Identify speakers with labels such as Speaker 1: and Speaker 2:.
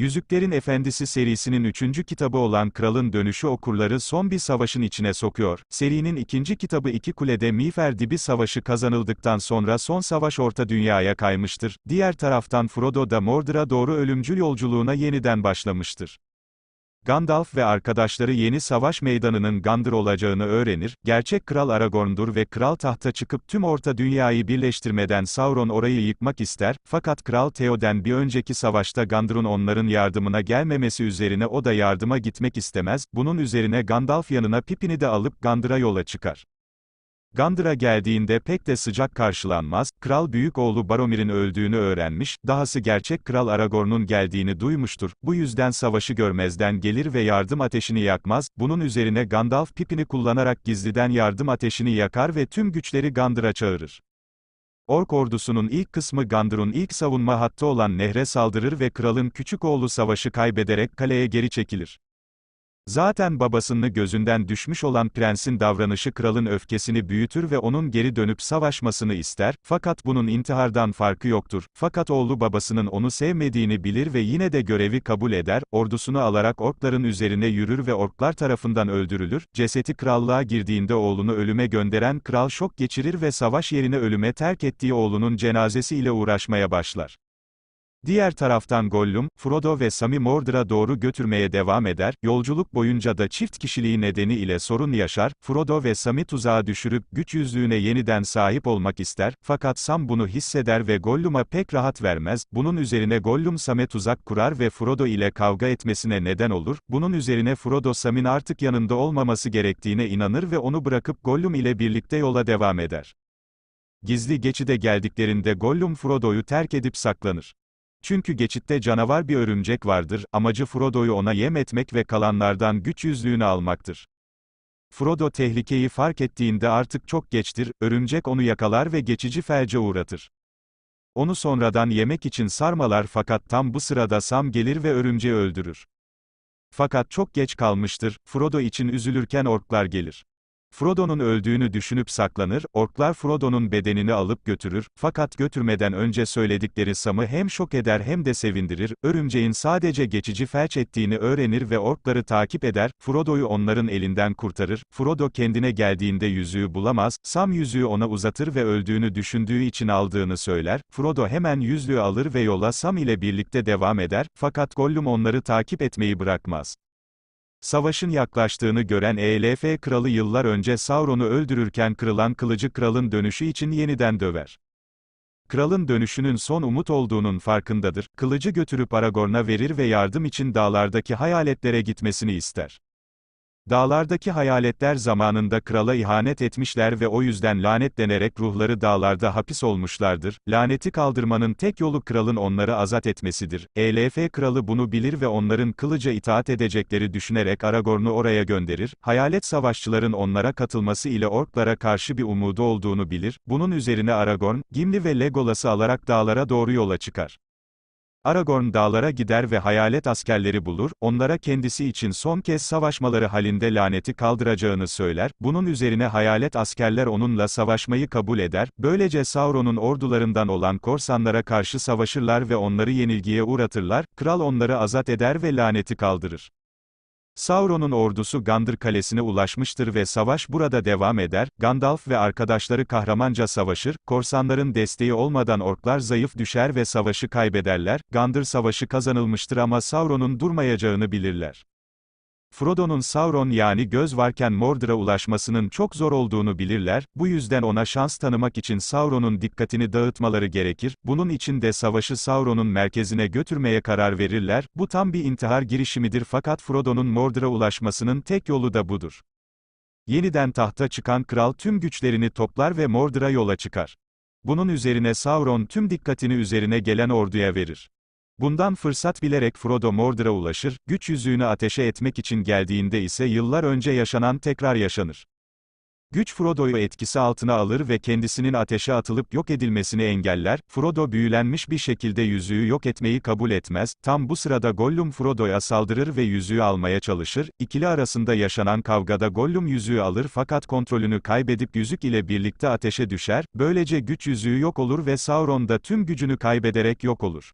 Speaker 1: Yüzüklerin Efendisi serisinin üçüncü kitabı olan Kralın Dönüşü okurları son bir savaşın içine sokuyor. Serinin ikinci kitabı İki Kule'de Miğfer Dibi Savaşı kazanıldıktan sonra son savaş Orta Dünya'ya kaymıştır. Diğer taraftan Frodo da Mordor'a doğru ölümcül yolculuğuna yeniden başlamıştır. Gandalf ve arkadaşları yeni savaş meydanının Gondor olacağını öğrenir, gerçek kral Aragorn'dur ve kral tahta çıkıp tüm orta dünyayı birleştirmeden Sauron orayı yıkmak ister, fakat Kral Theoden bir önceki savaşta Gondor'un onların yardımına gelmemesi üzerine o da yardıma gitmek istemez, bunun üzerine Gandalf yanına Pippin'i de alıp Gondor'a yola çıkar. Gondor'a geldiğinde pek de sıcak karşılanmaz, kral büyük oğlu Baromir'in öldüğünü öğrenmiş, dahası gerçek kral Aragorn'un geldiğini duymuştur, bu yüzden savaşı görmezden gelir ve yardım ateşini yakmaz, bunun üzerine Gandalf Pippin'i kullanarak gizliden yardım ateşini yakar ve tüm güçleri Gondor'a çağırır. Ork ordusunun ilk kısmı Gondor'un ilk savunma hattı olan nehre saldırır ve kralın küçük oğlu savaşı kaybederek kaleye geri çekilir. Zaten babasını gözünden düşmüş olan prensin davranışı kralın öfkesini büyütür ve onun geri dönüp savaşmasını ister, fakat bunun intihardan farkı yoktur. Fakat oğlu babasının onu sevmediğini bilir ve yine de görevi kabul eder, ordusunu alarak orkların üzerine yürür ve orklar tarafından öldürülür, ceseti krallığa girdiğinde oğlunu ölüme gönderen kral şok geçirir ve savaş yerine ölüme terk ettiği oğlunun cenazesi ile uğraşmaya başlar. Diğer taraftan Gollum, Frodo ve Sam'i Mordor'a doğru götürmeye devam eder, yolculuk boyunca da çift kişiliği nedeni ile sorun yaşar, Frodo ve Sam'i tuzağa düşürüp güç yüzlüğüne yeniden sahip olmak ister, fakat Sam bunu hisseder ve Gollum'a pek rahat vermez, bunun üzerine Gollum Sam'e tuzak kurar ve Frodo ile kavga etmesine neden olur, bunun üzerine Frodo Sam'in artık yanında olmaması gerektiğine inanır ve onu bırakıp Gollum ile birlikte yola devam eder. Gizli geçide geldiklerinde Gollum Frodo'yu terk edip saklanır. Çünkü geçitte canavar bir örümcek vardır, amacı Frodo'yu ona yem etmek ve kalanlardan güç yüzlüğünü almaktır. Frodo tehlikeyi fark ettiğinde artık çok geçtir, örümcek onu yakalar ve geçici felce uğratır. Onu sonradan yemek için sarmalar fakat tam bu sırada Sam gelir ve örümceği öldürür. Fakat çok geç kalmıştır, Frodo için üzülürken orklar gelir. Frodo'nun öldüğünü düşünüp saklanır, orklar Frodo'nun bedenini alıp götürür, fakat götürmeden önce söyledikleri Sam'ı hem şok eder hem de sevindirir, örümceğin sadece geçici felç ettiğini öğrenir ve orkları takip eder, Frodo'yu onların elinden kurtarır, Frodo kendine geldiğinde yüzüğü bulamaz, Sam yüzüğü ona uzatır ve öldüğünü düşündüğü için aldığını söyler, Frodo hemen yüzüğü alır ve yola Sam ile birlikte devam eder, fakat Gollum onları takip etmeyi bırakmaz. Savaşın yaklaştığını gören ELF kralı yıllar önce Sauron'u öldürürken kırılan kılıcı kralın dönüşü için yeniden döver. Kralın dönüşünün son umut olduğunun farkındadır, kılıcı götürüp Aragorn'a verir ve yardım için dağlardaki hayaletlere gitmesini ister. Dağlardaki hayaletler zamanında krala ihanet etmişler ve o yüzden lanetlenerek ruhları dağlarda hapis olmuşlardır. Laneti kaldırmanın tek yolu kralın onları azat etmesidir. ELF kralı bunu bilir ve onların kılıca itaat edecekleri düşünerek Aragorn'u oraya gönderir. Hayalet savaşçıların onlara katılması ile orklara karşı bir umudu olduğunu bilir. Bunun üzerine Aragorn, Gimli ve Legolas'ı alarak dağlara doğru yola çıkar. Aragorn dağlara gider ve hayalet askerleri bulur, onlara kendisi için son kez savaşmaları halinde laneti kaldıracağını söyler, bunun üzerine hayalet askerler onunla savaşmayı kabul eder, böylece Sauron'un ordularından olan korsanlara karşı savaşırlar ve onları yenilgiye uğratırlar, kral onları azat eder ve laneti kaldırır. Sauron'un ordusu Gondor Kalesi'ne ulaşmıştır ve savaş burada devam eder, Gandalf ve arkadaşları kahramanca savaşır, korsanların desteği olmadan orklar zayıf düşer ve savaşı kaybederler, Gondor savaşı kazanılmıştır ama Sauron'un durmayacağını bilirler. Frodo'nun Sauron yani göz varken Mordor'a ulaşmasının çok zor olduğunu bilirler, bu yüzden ona şans tanımak için Sauron'un dikkatini dağıtmaları gerekir, bunun için de savaşı Sauron'un merkezine götürmeye karar verirler, bu tam bir intihar girişimidir fakat Frodo'nun Mordor'a ulaşmasının tek yolu da budur. Yeniden tahta çıkan kral tüm güçlerini toplar ve Mordor'a yola çıkar. Bunun üzerine Sauron tüm dikkatini üzerine gelen orduya verir. Bundan fırsat bilerek Frodo Mordor'a ulaşır, güç yüzüğünü ateşe etmek için geldiğinde ise yıllar önce yaşanan tekrar yaşanır. Güç Frodo'yu etkisi altına alır ve kendisinin ateşe atılıp yok edilmesini engeller, Frodo büyülenmiş bir şekilde yüzüğü yok etmeyi kabul etmez, tam bu sırada Gollum Frodo'ya saldırır ve yüzüğü almaya çalışır, ikili arasında yaşanan kavgada Gollum yüzüğü alır fakat kontrolünü kaybedip yüzük ile birlikte ateşe düşer, böylece güç yüzüğü yok olur ve Sauron da tüm gücünü kaybederek yok olur.